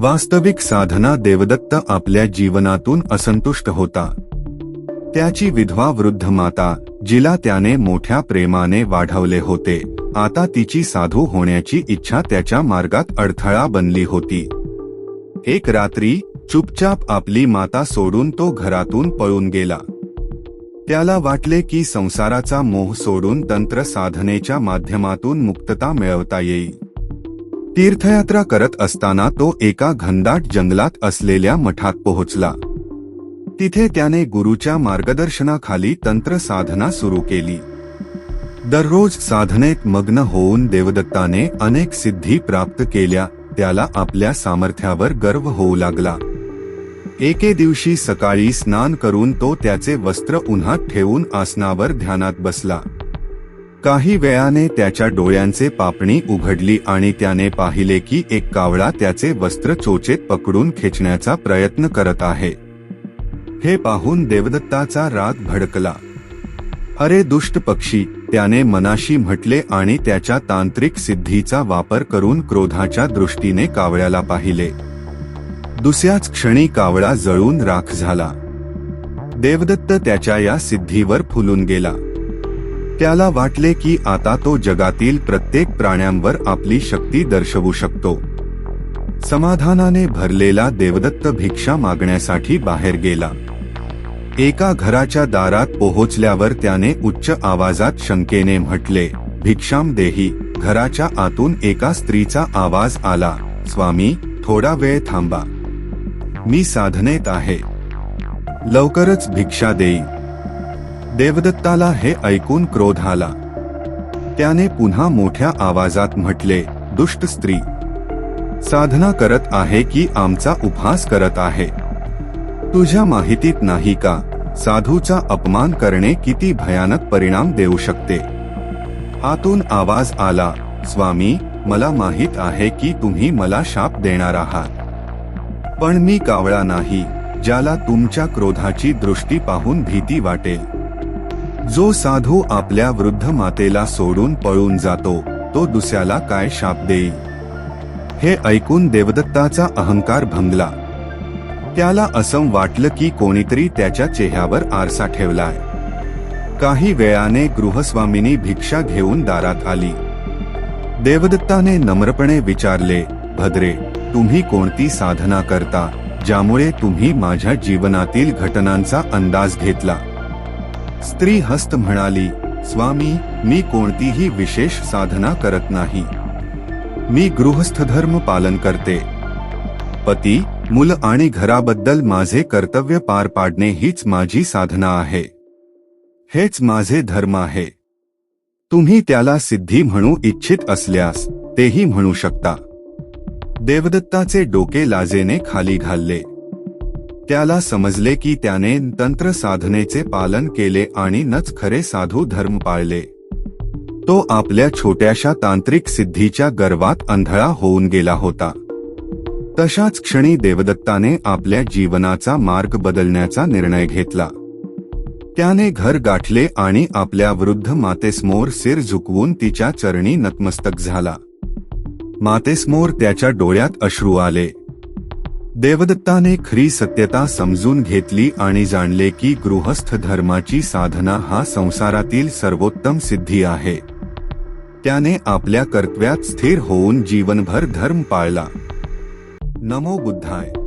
वास्तविक साधना देवदत्त आपल्या जीवनातून असंतुष्ट होता. त्याची विधवा वृद्ध माता जिला त्याने मोठ्या प्रेमाने वाढवले होते आता तिची साधू होण्याची इच्छा त्याच्या मार्गात अडथळा बनली होती. एक रात्री चुपचाप आपली माता सोडून तो घरातून पळून गेला. त्याला वाटले की संसाराचा मोह सोडून तंत्र साधनेच्या माध्यमातून मुक्तता मिळवता येईल. तीर्थयात्रा करत असताना तो एका घनदाट जंगलात असलेल्या मठात पोहोचला. तिथे त्याने गुरुच्या मार्गदर्शनाखाली तंत्र साधना सुरू केली. दररोज साधनेत मग्न होऊन देवदत्ताने अनेक सिद्धी प्राप्त केल्या त्याला आपल्या सामर्थ्यावर गर्व होऊ लागला. एके दिवशी सकाळी स्नान करून तो त्याचे वस्त्र उन्हात ठेवून आसनावर ध्यानात बसला. काही वेळाने त्याच्या डोळ्यांचे पापणी उघडली आणि त्याने पाहिले की एक कावळा त्याचे वस्त्र चोचेत पकडून खेचण्याचा प्रयत्न करत आहे. हे पाहून देवदत्ताचा राग भडकला. अरे दुष्ट पक्षी त्याने मनाशी म्हटले आणि त्याच्या तांत्रिक सिद्धीचा वापर करून क्रोधाच्या दृष्टीने कावळ्याला पाहिले. दुसऱ्याच क्षणी कावळा जळून राख झाला. देवदत्त त्याच्या या सिद्धीवर फुलून गेला. त्याला वाटले की आता तो जगातील प्रत्येक प्राण्यांवर आपली शक्ती दर्शवू शकतो. समाधानाने भरलेला देवदत्त भिक्षा मागण्यासाठी बाहेर गेला. एका घराच्या दारात पोहोचल्यावर त्याने उच्च आवाजात शंकेने म्हटले भिक्षाम देही. घराच्या आतून एका स्त्रीचा आवाज आला स्वामी थोडा वेळ थांबा. मी साधनेत आहे. लवकरच भिक्षा देई देवदत्ताला हे ऐकून क्रोध आला. त्याने पुन्हा मोठ्या आवाजात म्हटले दुष्ट स्त्री साधना करत आहे की आमचा उपहास करत आहे? तुझ्या माहितीत नाही का साधूचा अपमान करणे किती भयानक परिणाम देऊ शकते? आतून आवाज आला स्वामी मला माहीत आहे की तुम्ही मला शाप देणार आहात. पण मी कावळा नाही ज्याला तुमच्या क्रोधाची दृष्टी पाहून भीती वाटेल. जो साधू आपल्या वृद्ध मातेला सोडून पळून जातो तो दुसऱ्याला काय शाप देईल? हे ऐकून देवदत्ताचा अहंकार भंगला. त्याला असं वाटलं की कोणीतरी त्याच्या चेहऱ्यावर आरसा ठेवलाय. काही वेळाने गृहस्वामिनी भिक्षा घेऊन दारात आली. देवदत्ताने नम्रपणे विचारले भद्रे तुम्ही कोणती साधना करता ज्यामुळे तुम्ही माझ्या जीवनातील घटनांचा अंदाज घेतला? स्त्री हस्त म्हणाली स्वामी मी कोणतीही विशेष साधना करत नाही. मी गृहस्थ धर्म पालन करते. पती मुल आणि घराबद्दल माझे कर्तव्य पार पाडणे हीच माझी साधना आहे. हेच माझे धर्म आहे. तुम्ही त्याला सिद्धी म्हणू इच्छित असल्यास तेही म्हणू शकता. देवदत्ताचे डोके लाजेने खाली घालले. त्याला समजले की त्याने तंत्र साधनेचे पालन केले आणि नच खरे साधू धर्म पाळले. तो आपल्या छोट्याशा तांत्रिक सिद्धीच्या गर्वात अंधळा होऊन गेला होता. तशाच क्षणी देवदत्ताने आपल्या जीवनाचा मार्ग बदलण्याचा निर्णय घेतला. त्याने घर गाठले आणि आपल्या वृद्ध मातेसमोर सिर झुकवून तिच्या चरणी नतमस्तक झाला. मातेसमोर त्याच्या डोळ्यात अश्रू आले. देवदत्ताने खरी सत्यता समजून घेतली आणि जाणले की गृहस्थ धर्माची साधना हा संसारातील सर्वोत्तम सिद्धी आहे. त्याने आपल्या कर्तव्यात स्थिर होऊन जीवनभर धर्म पाळला. नमो बुद्धाय.